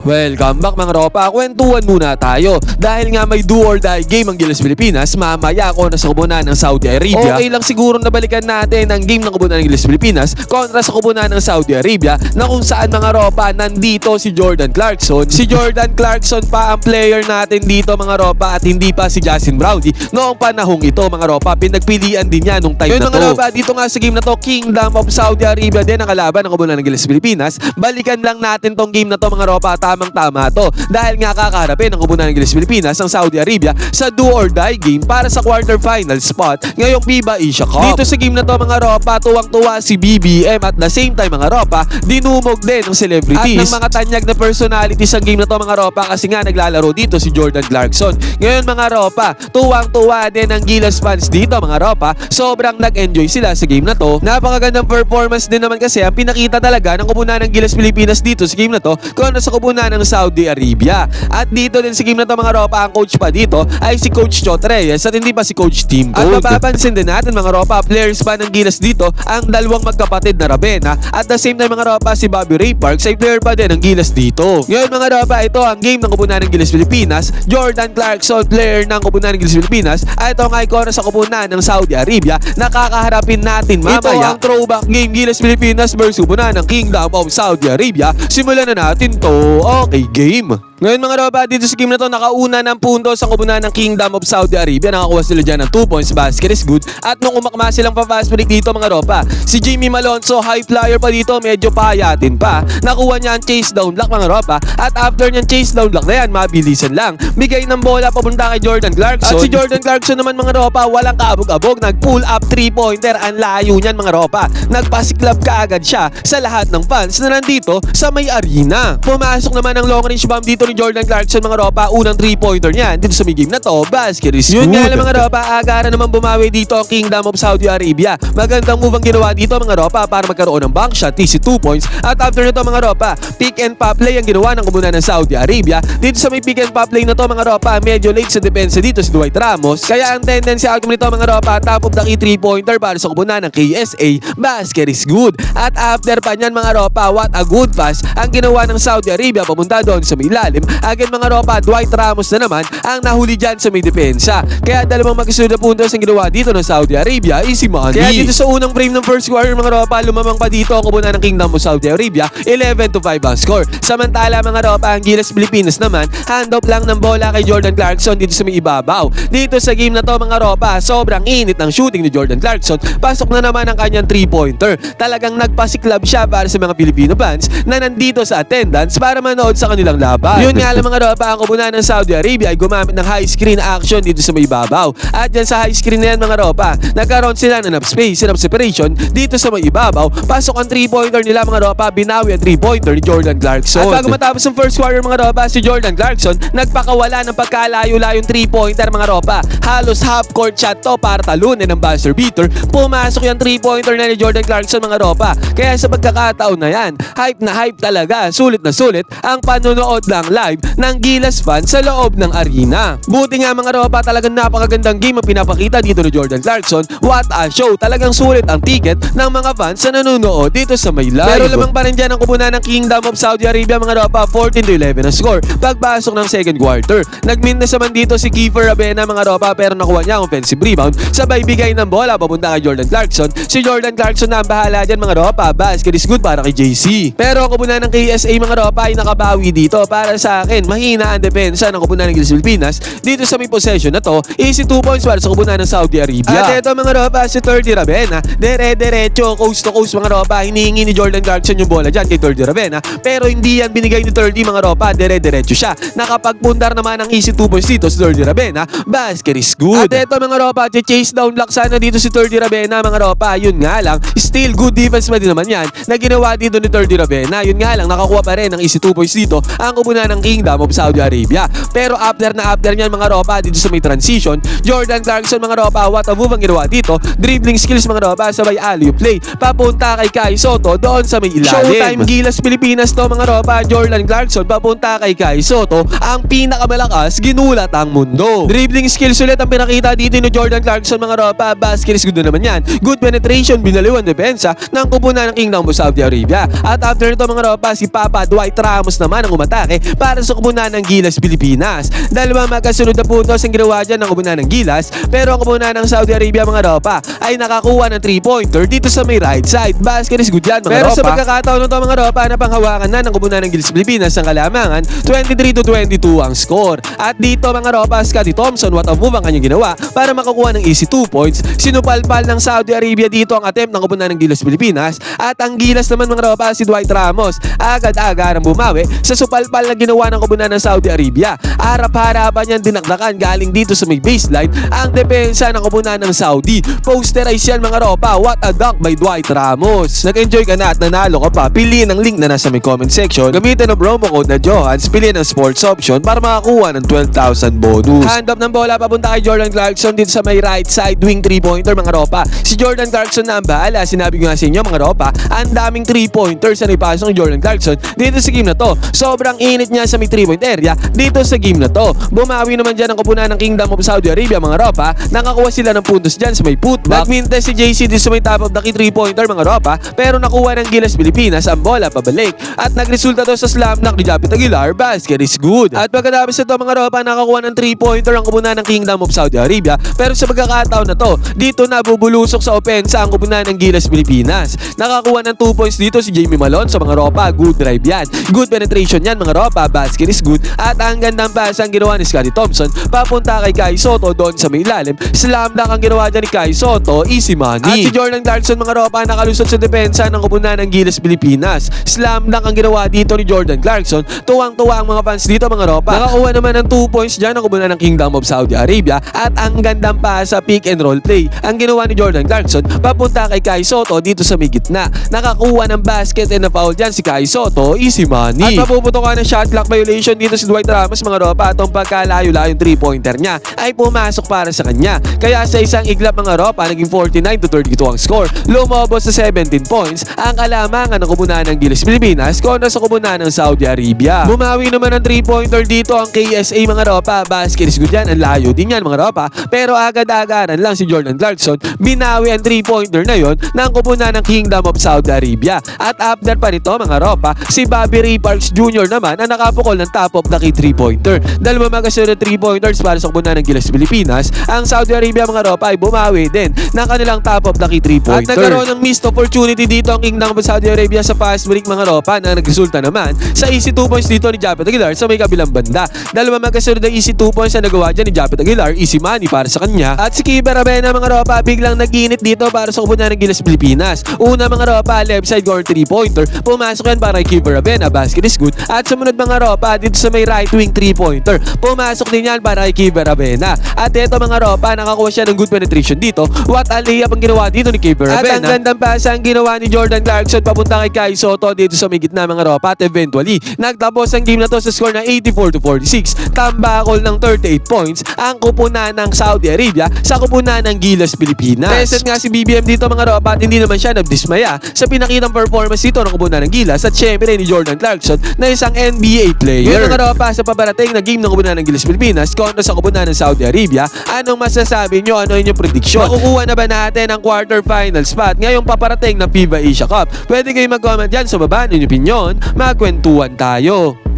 Welcome back mga ropa, kwentuhan muna tayo. Dahil nga may do or die game ang Gilas Pilipinas Mamaya ako na sa kubunan ng Saudi Arabia. Okay lang siguro na balikan natin ang game ng kubunan ng Gilas Pilipinas Kontra sa kubunan ng Saudi Arabia Na kung saan mga ropa, nandito si Jordan Clarkson. Si Jordan Clarkson pa ang player natin dito mga ropa At hindi pa si Justin Browdy Noong panahong ito mga ropa, pinagpilian din niya nung time Yun, na mga to. ropa, dito nga sa game na to, Kingdom of Saudi Arabia din ang kalaban ng kubunan ng Gilas Pilipinas. Balikan lang natin tong game na to mga ropa tamang tama to dahil nga kakaharapin ang kubunan ng Gilas Pilipinas ang Saudi Arabia sa do or die game para sa quarterfinal spot ngayong FIBA Asia Cup. Dito sa game na to mga ropa, tuwang-tuwa si BBM at the same time mga ropa, dinumog din ng celebrities at ng mga tanyag na personalities ang game na to mga ropa kasi nga naglalaro dito si Jordan Clarkson. Ngayon mga ropa, tuwang-tuwa din ang Gilas fans dito mga ropa, sobrang nag-enjoy sila sa game na to. Napakagandang performance din naman kasi ang pinakita talaga ng kubunan ng Gilas Pilipinas dito sa game na to kung sa kubunan ng Saudi Arabia. At dito din sa game na to mga ropa, ang coach pa dito ay si Coach Chot Reyes at hindi pa si Coach Team At Gold. mapapansin din natin mga ropa, players pa ng Gilas dito ang dalawang magkapatid na Rabena at the same time mga ropa si Bobby Ray Parks ay player pa din ng Gilas dito. Ngayon mga ropa, ito ang game ng kubunan ng Gilas Pilipinas. Jordan Clarkson, player ng kubunan ng Gilas Pilipinas. At ito ang icon sa kubunan ng Saudi Arabia na kakaharapin natin mamaya. Ito ang throwback game Gilas Pilipinas versus kubunan ng Kingdom of Saudi Arabia. Simulan na natin to. Okay, game. Ngayon mga roba, dito sa game na to, nakauna ng punto sa kubunan ng Kingdom of Saudi Arabia. Nakakuha sila dyan ng 2 points, basket is good. At nung umakma silang pa-fast break dito mga ropa, si Jimmy Malonzo, high flyer pa dito, medyo payatin pa. Nakuha niya ang chase down block mga ropa. At after niyang chase down block na yan, mabilisan lang. Bigay ng bola papunta kay Jordan Clarkson. At si Jordan Clarkson naman mga ropa, walang kaabog-abog. Nag-pull up 3-pointer. Ang layo niyan mga ropa. Nagpasiklab ka agad siya sa lahat ng fans na nandito sa may arena. Pumasok naman ang long range bomb dito ni Jordan Clarkson mga ropa. Unang 3-pointer niya dito sa may game na to. Basket is Yun nga good. lang mga ropa, agara naman bumawi dito ang Kingdom of Saudi Arabia. Magandang move ang ginawa dito mga ropa para magkaroon ng bank shot, TC 2 points. At after nito mga ropa, pick and pop play ang ginawa ng kumunan ng Saudi Arabia. Dito sa may pick and pop play na to mga ropa, medyo late sa depensa dito si Dwight Ramos. Kaya ang tendency outcome nito mga ropa, top of the key 3-pointer para sa kumunan ng KSA. Basket is good. At after pa niyan mga ropa, what a good pass ang ginawa ng Saudi Arabia papunta doon sa may ilalim. Again mga ropa, Dwight Ramos na naman ang nahuli dyan sa may depensa. Kaya dalawang magkasunod na puntos ang ginawa dito ng Saudi Arabia is si Mandi. Kaya dito sa unang frame ng first quarter mga ropa, lumamang pa dito ang kubunan ng Kingdom of Saudi Arabia, 11 to 5 ang score. Samantala mga ropa, ang Gilas Pilipinas naman, hand off lang ng bola kay Jordan Clarkson dito sa may ibabaw. Dito sa game na to mga ropa, sobrang init ng shooting ni Jordan Clarkson. Pasok na naman ang kanyang 3-pointer. Talagang nagpasiklab siya para sa mga Filipino fans na nandito sa attendance para manood sa kanilang laban. Yun nga lang mga ropa, ang kubunan ng Saudi Arabia ay gumamit ng high screen action dito sa may ibabaw. At dyan sa high screen na yan mga ropa, nagkaroon sila ng enough space, enough separation dito sa may ibabaw. Pasok ang 3-pointer nila mga ropa, binawi ang 3-pointer ni Jordan Clarkson. At bago matapos ang first quarter mga ropa, si Jordan Clarkson nagpakawala ng pagkalayo-layong 3-pointer mga ropa. Halos half court shot to para talunin ng buzzer beater. Pumasok yung 3-pointer na ni Jordan Clarkson mga ropa. Kaya sa pagkakataon na yan, hype na hype talaga, sulit na sulit ang panonood ng live ng Gilas fans sa loob ng arena. Buti nga mga ropa, talagang napakagandang game ang pinapakita dito ni Jordan Clarkson. What a show! Talagang sulit ang ticket ng mga fans na nanonood dito sa may live. Pero lamang pa rin dyan ang kubunan ng Kingdom of Saudi Arabia mga ropa, 14 to 11 ang score. Pagpasok ng second quarter, nagmintas naman dito si Kiefer Rabena mga ropa pero nakuha niya ang offensive rebound. Sabay bigay ng bola papunta kay Jordan Clarkson. Si Jordan Clarkson na ang bahala dyan mga ropa. Basket is good para kay JC. Pero ang kubunan ng KSA mga ropa ay nakabawi dito. Para sa akin, mahina ang depensa ng kubunan ng Gilas Pilipinas. Dito sa may possession na to, easy 2 points para sa kubunan ng Saudi Arabia. At ito mga ropa, si 30 Rabena. Dere-derecho, coast to coast mga ropa. Hinihingi ni Jordan Clarkson yung bola dyan kay 30 Rabena. Pero hindi yan binigay ni 30 mga ropa. Dere-derecho siya. Nakapagpundar naman ang easy 2 points dito si 30 Rabena. Basket is good. At ito mga ropa, chase down block sana dito si 30 Rabena mga ropa. Yun nga lang, still good defense pa din naman yan na ginawa dito ni 30 Rabena. Yun nga lang, nakakuha pa rin ng easy 2 points dito ang kubunan ng Kingdom of Saudi Arabia. Pero after na after niyan mga ropa dito sa may transition, Jordan Clarkson mga ropa, what a move ang ginawa dito. Dribbling skills mga ropa sabay alley play. Papunta kay Kai Soto doon sa may ilalim. Showtime Gilas Pilipinas to mga ropa, Jordan Clarkson papunta kay Kai Soto. Ang pinakamalakas, ginulat ang mundo. Dribbling skills ulit ang pinakita dito ni Jordan Clarkson mga ropa. Basket is good na naman yan. Good penetration, binaliwan depensa ng kupunan ng Kingdom of Saudi Arabia. At after nito mga ropa, si Papa Dwight Ramos naman ang umatake para sa kupunan ng Gilas Pilipinas. Dalawa magkasunod na puntos ang ginawa dyan ng kupunan ng Gilas. Pero ang kupunan ng Saudi Arabia mga ropa ay nakakuha ng 3-pointer dito sa may right side. Basket is good yan mga Pero ropa. sa pagkakataon nito mga ropa na panghawakan na ng kupunan ng Gilas Pilipinas ang kalamangan, 23 to 22 ang score. At dito mga ropa, Scotty Thompson, what a move ang kanyang ginawa para makakuha ng easy 2 points. Sinupalpal ng Saudi Arabia dito ang attempt ng kupunan ng Gilas Pilipinas. At ang Gilas naman mga ropa, si Dwight Ramos, agad-aga ang bumawi sa supalpal na ginawa ng kupunan ng Saudi Arabia. Harap-harapan niyang dinakdakan galing dito sa may baseline ang depensa ng kupunan ng Saudi. Posterize yan mga ropa, what a dunk by Dwight Ramos. Nag-enjoy ka na at nanalo ka pa, piliin ang link na nasa may comment section. Gamitin ang promo code na Johans, piliin ang sports option para makakuha ng 12,000 bonus. Hand up ng bola papunta kay Jordan Clarkson dito sa may right side wing 3-pointer mga ropa. Si Jordan Clarkson na ang bahala. Sinabi ko nga sa inyo mga ropa, ang daming 3-pointers na ipasok ni Jordan Clarkson dito sa game na to. Sobrang init niya sa may 3-point area dito sa game na to. Bumawi naman dyan ang kupunan ng Kingdom of Saudi Arabia mga ropa. Nakakuha sila ng puntos dyan sa may putback. Nagmintes si JC dito sa may top of the key 3-pointer mga ropa. Pero nakuha ng Gilas Pilipinas ang bola pabalik. At nagresulta to sa slam dunk ni Japit Aguilar. Basket is good. At pagkatapos ito mga ropa, nakakuha ng 3-pointer ang kupunan ng Kingdom of Saudi Arabia. Pero sa pagkakataon na to, dito nabubulusok sa opensa ang kupunan ng Gilas Pilipinas. Nakakuha ng 2 points dito si Jamie Malone sa mga ropa. Good drive yan. Good penetration yan mga ropa. Basket is good. At ang gandang pass ang ginawa ni Scotty Thompson papunta kay Kai Soto doon sa may ilalim. Slam dunk ang ginawa dyan ni Kai Soto. Easy money. At si Jordan Clarkson mga ropa nakalusot sa depensa ng kupunan ng Gilas Pilipinas. Slam dunk ang ginawa dito ni Jordan Clarkson. Tuwang-tuwa ang mga fans dito mga ropa. Nakakuha naman ng 2 points dyan ang kupunan ng Kingdom of Saudi Arabia. At ang gandang pa sa pick and roll play ang ginawa ni Jordan Clarkson papunta kay Kai Soto dito sa may gitna. Nakakuha ng basket and na foul dyan si Kai Soto. Easy money. At mapuputokan ng shot clock violation dito si Dwight Ramos mga ropa. Atong pagkalayo-layo 3-pointer niya ay pumasok para sa kanya. Kaya sa isang iglap mga ropa, naging 49 to 32 ang score. Lumabos sa 17 points ang kalamangan ng kumunan ng Gilas Pilipinas kontra sa kumunan ng Saudi Arabia. Bumawi naman ng 3-pointer dito ang KSA mga ropa. Basket is good yan. Ang layo din yan mga ropa. Pero agad-agaran lang si Jordan Clarkson. Binawi ang 3-pointer na yon ng kupunan ng Kingdom of Saudi Arabia. At after pa nito mga ropa, si Bobby Ray Parks Jr. naman ang nakapukol ng top of the key 3-pointer. Dalawa magasunod 3-pointers para sa kupunan ng Gilas Pilipinas. Ang Saudi Arabia mga ropa ay bumawi din ng kanilang top of the key 3-pointer. At nagkaroon ng missed opportunity dito ang Kingdom of Saudi Arabia sa fast break mga ropa na nagresulta naman sa easy 2 points dito ni Japet Aguilar sa may kabilang banda. Dalawa magkasunod na easy 2 points na nagawa dyan ni Japet Aguilar, easy money para sa kanya. At si Kiber Abena mga ropa biglang naginit dito para sa kupunan ng Gilas Pilipinas. Una mga ropa, left side corner 3-pointer. Pumasok yan para kay Kiber Abena, basket is good. At sumunod mga ropa, dito sa may right wing 3-pointer. Pumasok din yan para kay Kiber Abena. At ito mga ropa, nakakuha siya ng good penetration dito. What a layup ang ginawa dito ni Kiber Abena. At ang gandang pasa ang ginawa ni Jordan Clarkson papunta kay Kai Soto dito sa may gitna mga ropa. At eventually, nagtapos ang game na to sa score na 84 to 46. Tambakol ng 38 points ang kupunan ng Saudi Arabia sa kupunan ng Gilas Pilipinas. Tested nga si BBM dito mga ropa at hindi naman siya nagdismaya sa pinakitang performance dito ng kupunan ng Gilas at syempre ni Jordan Clarkson na isang NBA player. Yun mga ropa sa paparating na game ng kupunan ng Gilas Pilipinas kontra sa kupunan ng Saudi Arabia. Anong masasabi nyo? Ano inyong prediction? Makukuha na ba natin ang quarterfinal spot ngayong paparating ng FIBA Asia Cup? Pwede kayo mag-comment dyan sa baba ng inyong opinion. Magkwentuhan tayo.